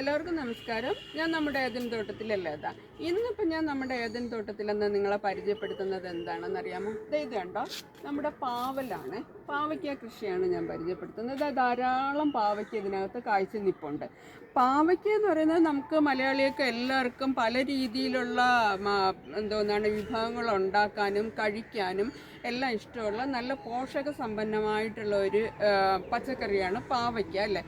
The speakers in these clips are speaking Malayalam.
എല്ലാവർക്കും നമസ്കാരം. ഞാൻ നമ്മുടെ ഏതൻ തോട്ടത്തിലല്ലേതാ ഇന്നിപ്പോൾ ഞാൻ നമ്മുടെ ഏതൻ തോട്ടത്തിലെന്ന് നിങ്ങളെ പരിചയപ്പെടുത്തുന്നത് എന്താണെന്നറിയാമോ? ഇത് കണ്ടോ? നമ്മുടെ പാവലാണ്. പാവയ്ക്ക കൃഷിയാണ് ഞാൻ പരിചയപ്പെടുത്തുന്നത്. ധാരാളം പാവയ്ക്ക ഇതിനകത്ത് കാഴ്ച നിപ്പുണ്ട്. പാവയ്ക്ക എന്ന് പറയുന്നത് നമുക്ക് മലയാളികൾക്ക് എല്ലാവർക്കും പല രീതിയിലുള്ള എന്തോന്നാണ് വിഭവങ്ങൾ ഉണ്ടാക്കാനും കഴിക്കാനും എല്ലാം ഇഷ്ടമുള്ള നല്ല പോഷക സമ്പന്നമായിട്ടുള്ള ഒരു പച്ചക്കറിയാണ് പാവയ്ക്ക അല്ലേ?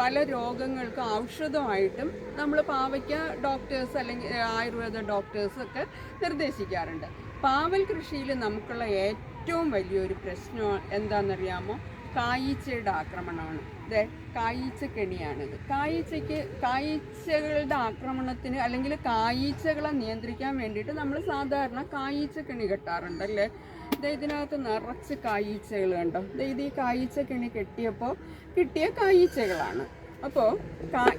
പല രോഗങ്ങൾക്കും ഔഷധമായിട്ടും നമ്മൾ പാവയ്ക്ക് ഡോക്ടേഴ്സ് അല്ലെങ്കിൽ ആയുർവേദ ഡോക്ടേഴ്സ് ഒക്കെ നിർദ്ദേശിക്കാറുണ്ട്. പാവൽ കൃഷിയിൽ നമുക്കുള്ള ഏറ്റവും വലിയൊരു പ്രശ്നം എന്താണെന്നറിയാമോ? കായീച്ചയുടെ ആക്രമണമാണ്. ഇതേ കായീച്ച കെണിയാണിത്. കായീച്ചയ്ക്ക് കായീച്ചകളുടെ ആക്രമണത്തിന് അല്ലെങ്കിൽ കായീച്ചകളെ നിയന്ത്രിക്കാൻ വേണ്ടിയിട്ട് നമ്മൾ സാധാരണ കായീച്ച കെട്ടാറുണ്ട് അല്ലേ? ഇതേ ഇതിനകത്ത് നിറച്ച് കായീച്ചകൾ കണ്ടോ? ഇത് ഈ കായീച്ച കെണി കെട്ടിയപ്പോൾ കിട്ടിയ കായീച്ചകളാണ്. അപ്പോൾ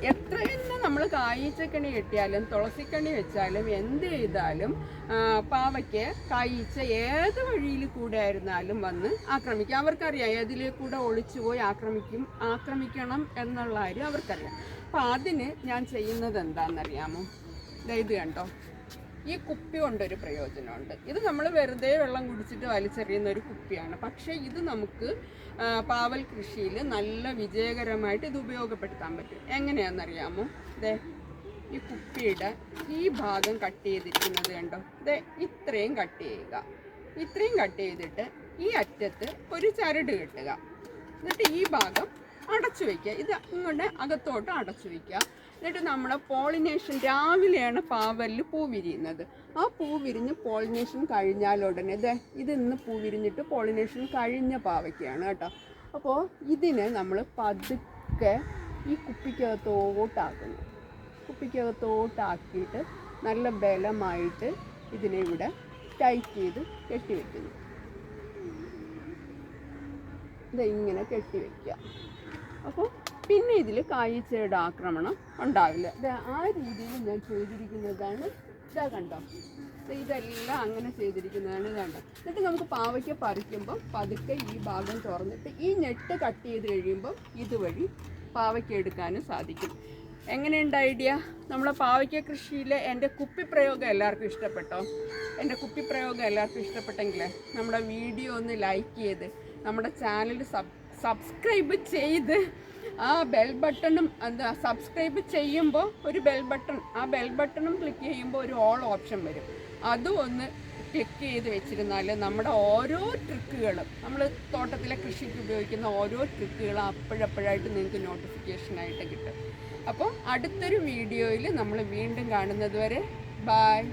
എത്ര തന്നെ നമ്മൾ കായീച്ചക്കണി കെട്ടിയാലും തുളസിക്കണി വെച്ചാലും എന്ത് ചെയ്താലും പാവയ്ക്ക് കായീച്ച ഏത് വഴിയിൽ കൂടെ ആയിരുന്നാലും വന്ന് ആക്രമിക്കും. അവർക്കറിയാം ഏതിലേ കൂടെ ഒളിച്ചു പോയി ആക്രമിക്കും ആക്രമിക്കണം എന്നുള്ള കാര്യം അവർക്കറിയാം. അപ്പം അതിന് ഞാൻ ചെയ്യുന്നത് എന്താണെന്നറിയാമോ? ഇത് കണ്ടോ? ഈ കുപ്പി കൊണ്ടൊരു പ്രയോജനമുണ്ട്. ഇത് നമ്മൾ വെറുതെ വെള്ളം കുടിച്ചിട്ട് വലിച്ചെറിയുന്ന ഒരു കുപ്പിയാണ്. പക്ഷേ ഇത് നമുക്ക് പാവൽ കൃഷിയിൽ നല്ല വിജയകരമായിട്ട് ഇത് ഉപയോഗപ്പെടുത്താൻ പറ്റും. എങ്ങനെയാണെന്നറിയാമോ? ദേ ഈ കുപ്പിയുടെ ഈ ഭാഗം കട്ട് ചെയ്തിരിക്കുന്നത് കണ്ടോ? ദേ ഇത്രയും കട്ട് ചെയ്യുക. ഇത്രയും കട്ട് ചെയ്തിട്ട് ഈ അറ്റത്ത് ഒരു ചരട് കെട്ടുക. എന്നിട്ട് ഈ ഭാഗം അടച്ചു വയ്ക്കുക ഇത് ഇങ്ങോട്ട് അകത്തോട്ട് അടച്ചു വയ്ക്കുക എന്നിട്ട് നമ്മുടെ പോളിനേഷൻ രാവിലെയാണ് പാവലിൽ പൂ വിരിയുന്നത്. ആ പൂ വിരിഞ്ഞ് പോളിനേഷൻ കഴിഞ്ഞാലുടനെ ഇത് ഇത് ഇന്ന് പൂ വിരിഞ്ഞിട്ട് പോളിനേഷൻ കഴിഞ്ഞ പാവയ്ക്കാണ് കേട്ടോ. അപ്പോൾ ഇതിനെ നമ്മൾ പതുക്കെ ഈ കുപ്പിക്കകത്തോട്ടാക്കുന്നു. കുപ്പിക്കകത്തോട്ടാക്കിയിട്ട് നല്ല ബലമായിട്ട് ഇതിനെ ഇവിടെ ടൈറ്റ് ചെയ്ത് കെട്ടിവെക്കുന്നു ഇത് ഇങ്ങനെ കെട്ടിവെക്കുക അപ്പോൾ പിന്നെ ഇതിൽ കായ്ച്ചയുടെ ആക്രമണം ഉണ്ടാവില്ല. ആ രീതിയിൽ ഞാൻ ചെയ്തിരിക്കുന്നതാണ്. ഇതാ കണ്ടോ? ഇതെല്ലാം അങ്ങനെ ചെയ്തിരിക്കുന്നതാണ് കണ്ടോ? എന്നിട്ട് നമുക്ക് പാവയ്ക്ക പറിക്കുമ്പോൾ പതുക്കെ ഈ ഭാഗം തുറന്നിട്ട് ഈ ഞെട്ട് കട്ട് ചെയ്ത് കഴിയുമ്പോൾ ഇതുവഴി പാവയ്ക്ക എടുക്കാനും സാധിക്കും. എങ്ങനെയുണ്ട് ഐഡിയ? നമ്മളെ പാവയ്ക്ക കൃഷിയിലെ എന്റെ കുപ്പിപ്രയോഗം എല്ലാവർക്കും ഇഷ്ടപ്പെട്ടോ? എന്റെ കുപ്പിപ്രയോഗം എല്ലാവർക്കും ഇഷ്ടപ്പെട്ടെങ്കിൽ നമ്മുടെ വീഡിയോ ഒന്ന് ലൈക്ക് ചെയ്ത് നമ്മുടെ ചാനൽ സബ് സബ്സ്ക്രൈബ് ചെയ്ത് ആ ബെൽ ബട്ടണും എന്താ സബ്സ്ക്രൈബ് ചെയ്യുമ്പോൾ ഒരു ബെൽ ബട്ടൺ ആ ബെൽ ബട്ടണും ക്ലിക്ക് ചെയ്യുമ്പോൾ ഒരു ഓൾ ഓപ്ഷൻ വരും. അതും ഒന്ന് ക്ലിക്ക് ചെയ്ത് വെച്ചിരുന്നാൽ നമ്മുടെ ഓരോ ട്രിക്കുകളും നമ്മൾ തോട്ടത്തിലെ കൃഷിക്ക് ഉപയോഗിക്കുന്ന ഓരോ ട്രിക്കുകളും അപ്പോഴപ്പോഴായിട്ട് നിങ്ങൾക്ക് നോട്ടിഫിക്കേഷനായിട്ട് കിട്ടും. അപ്പോൾ അടുത്തൊരു വീഡിയോയിൽ നമ്മൾ വീണ്ടും കാണുന്നത് വരെ ബായ്